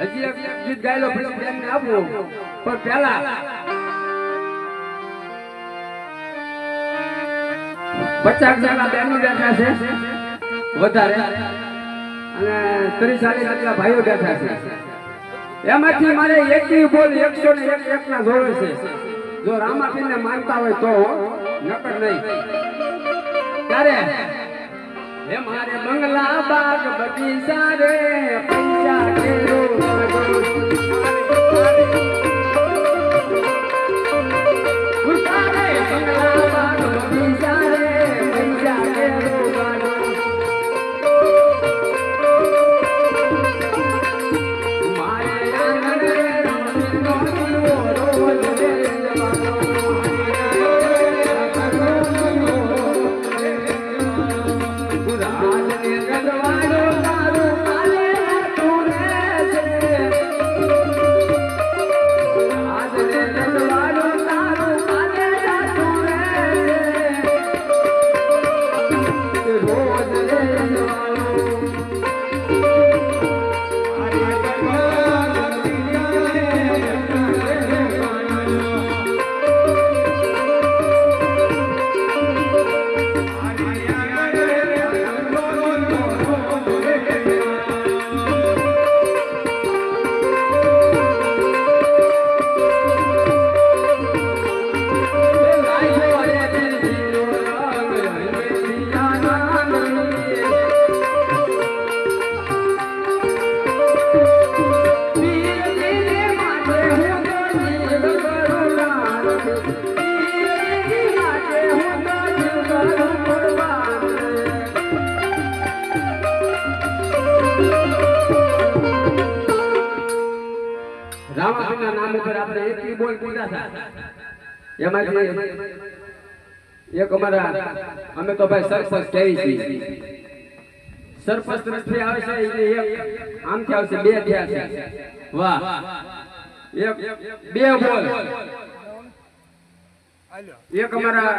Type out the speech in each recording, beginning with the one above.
હજી એક ગીત ગાયેલો પછી બેનને આપવો પણ પહેલા પચાસ જણા બહેનો બેઠા છે. વધારે. અને ત્રીસ ચાલીસ જેટલા ભાઈઓ બેઠા છે. એમાંથી મારે એકી બોલ એકસો ને એક એક ના જોડે છે. જો રામાપીર ને માનતા હોય તો નકર નહીં. ત્યારે હે મારે બંગલા બાગ બગીચા રે પૈસા કેરો ઉતારે રામાપીરના નામ ઉપર આપણે એટલી બોલ પૂજા થાય એમાંથી એક અમારા, અમે તો ભાઈ સરપંચ કહેવી છીએ. સરપંચ રસ્તે આવે છે એક આમથી આવશે, બે થયા છે વાહ. એક, બે બોલ. એક અમારા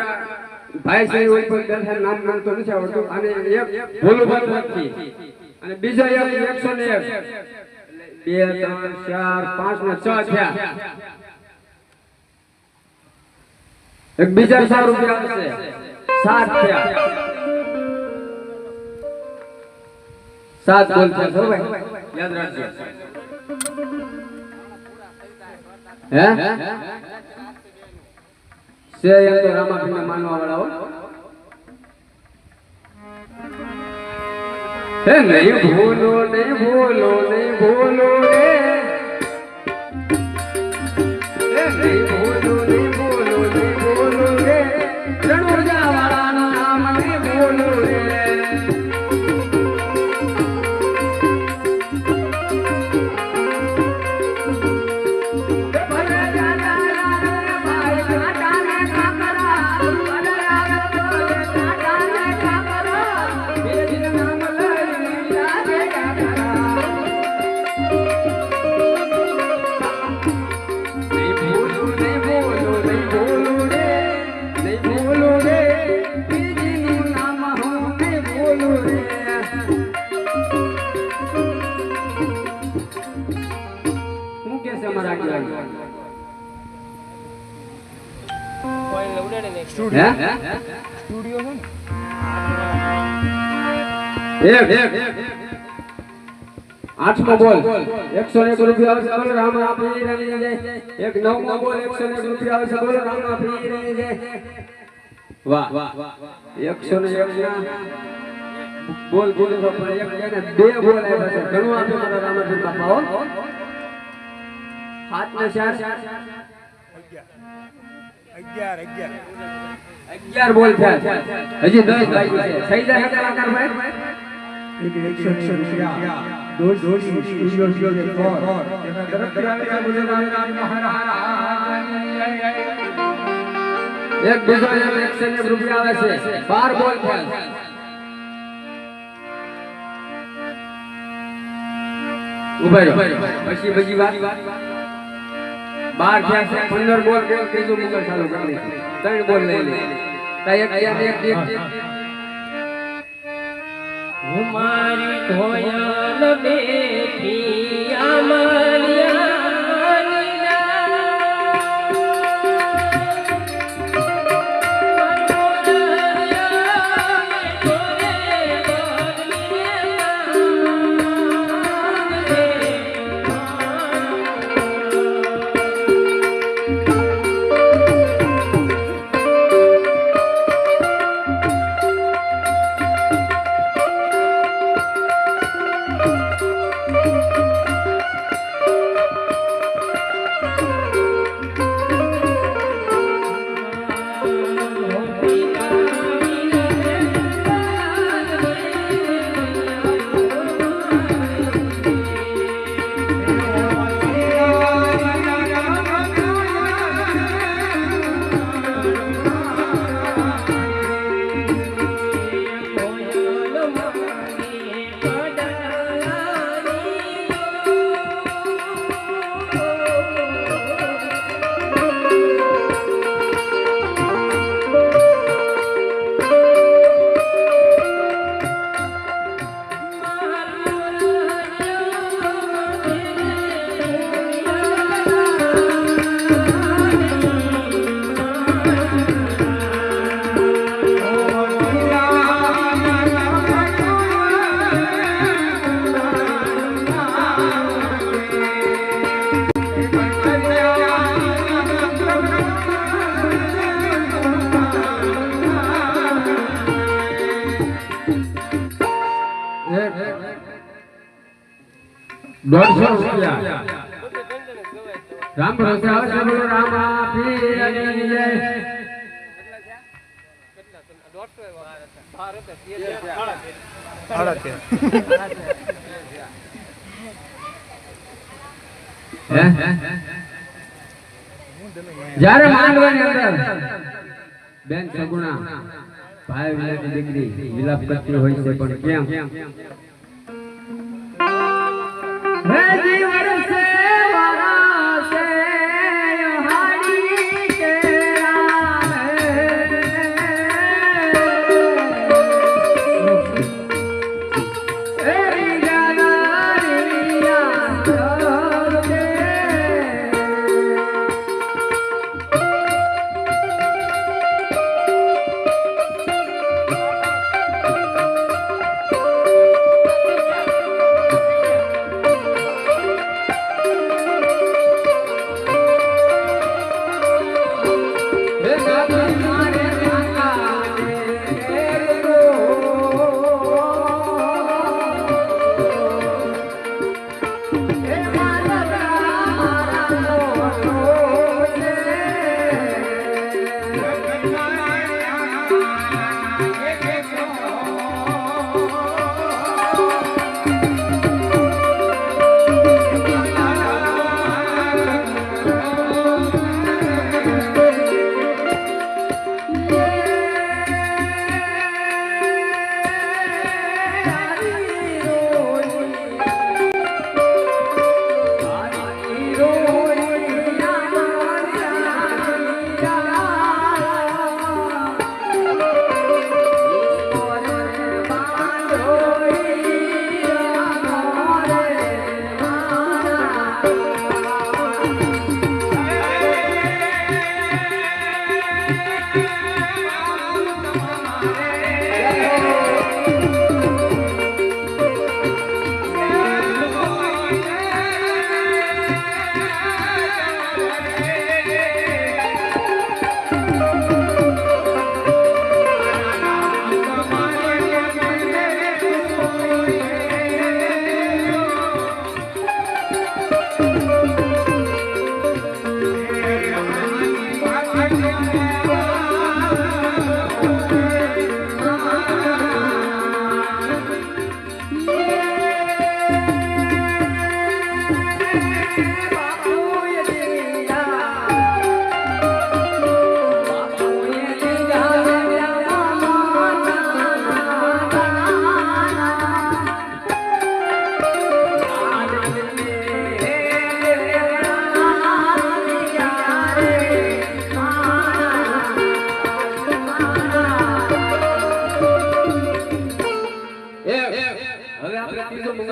ભાઈ છે હોય પણ બેઠા નામ નામ તો નથી આવડતું. અને એક ભોલુભાઈ તરફથી અને બીજા એક એકસો ને એક. બે, ત્રણ, ચાર, પાંચ ને છ થયા. એક બીજા સો રૂપિયા સાત થયા. સાત બોલ છે હો ભાઈ? યાદ રાખજો. હે? છે એમ તો રામાપીરને માનવા વાળા હો. હે નહીં ભૂલો નહીં ભૂલો નહીં ભૂલો રે. નહીં એક એક આઠમો બોલ એકસો ને એક રૂપિયા આવશે બોલો રામ આપી રહી જાય એક નવમો બોલ એકસો ને એક રૂપિયા આવશે બોલો રામ આપી રહી જાય વાહ એકસો ને એક ના બોલ બોલો તો પણ એક ને બે બોલ આવ્યા છે ઘણું આપ્યું મારા રામાજી બાપા હો હાથ ને ચાર અગિયાર અગિયાર અગિયાર બોલ થયા હજી દસ બાકી છે થઈ જાય કલાકાર ભાઈ એક એકસો એકસો રૂપિયા દોઢ દોઢ સ્ટુડિયો સ્ટુડિયો ફોર તેના તરફથી આવેલા મુજબ રામ મહારાજ એક બીજો એક એકસો ને એક રૂપિયા આવે છે બાર બોલ થયા ઊભા રહો પછી બીજી વાત બાર થયા પંદર બોલ બોલ ત્રીજું મુગલ ચાલુ કરી દઈશું. ત્રણ બોલ લઈ લે એક એક એક એક હું મારી કોયલ બેઠી આમાં દોઢસો રૂપિયા રામ ભરોસે આવે છે બોલો રામા પીરની જય હે? જ્યારે માંડવાની અંદર બેન સગુણા ભાઈ વિલાની દીકરી વિલાપ કરતી હોય છે પણ કેમ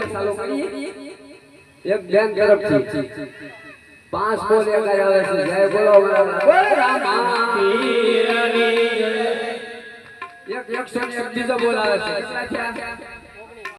ચાલુ કરીએ એક બેન તરફથી પાંચ આવે છે જય બોલો. એક છે?